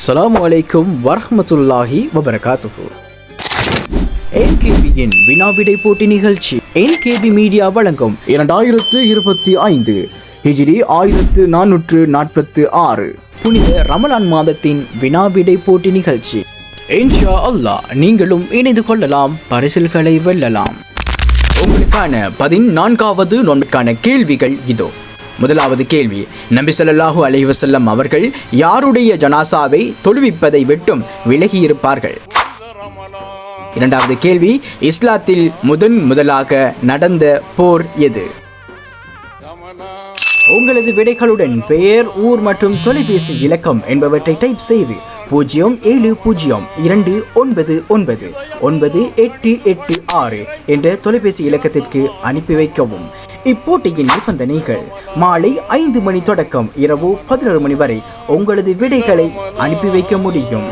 அஸ்லாம் வலைக்கும் வரமத்துல்லாஹி வபரகாத்துஹு என்கேபியின் வினாவிடை போட்டி நிகழ்ச்சி என்கேபி மீடியா வழங்கும் இரண்டாயிரத்து இருபத்தி ஐந்து ஹிஜிரி ஆயிரத்து நானூற்று நாற்பத்து ஆறு புனித ரமலான் மாதத்தின் வினாவிடை போட்டி நிகழ்ச்சி. இன்ஷா அல்லாஹ் நீங்களும் இணைந்து கொள்ளலாம் பரிசில்களை வெல்லலாம். உங்களுக்கான பதினான்காவது நோன்புக்கான கேள்விகள் இதோ. முதலாவது கேள்வி. நபி சொல்லாஹூ அலி வசல்லம் அவர்கள் யாருடைய ஜனாசாவை தொழுவிப்பதை விட்டும் விலகியிருப்பார்கள்? இரண்டாவது கேள்வி இஸ்லாத்தில் முதன் முதலாக நடந்த போர் எது? உங்களது விடைகளுடன் பெயர் ஊர் மற்றும் தொலைபேசி இலக்கம் என்பவற்றை டைப் செய்து பூஜ்ஜியம் ஏழு பூஜ்ஜியம் இரண்டு ஒன்பது ஒன்பது ஒன்பது எட்டு எட்டு ஆறு என்ற தொலைபேசி இலக்கத்திற்கு அனுப்பி வைக்கவும். இப்போட்டியின் நிபந்தனைகள் மாலை ஐந்து மணி தொடக்கம் இரவு பதினொரு மணி வரை உங்களது விடைகளை அனுப்பி வைக்க முடியும்.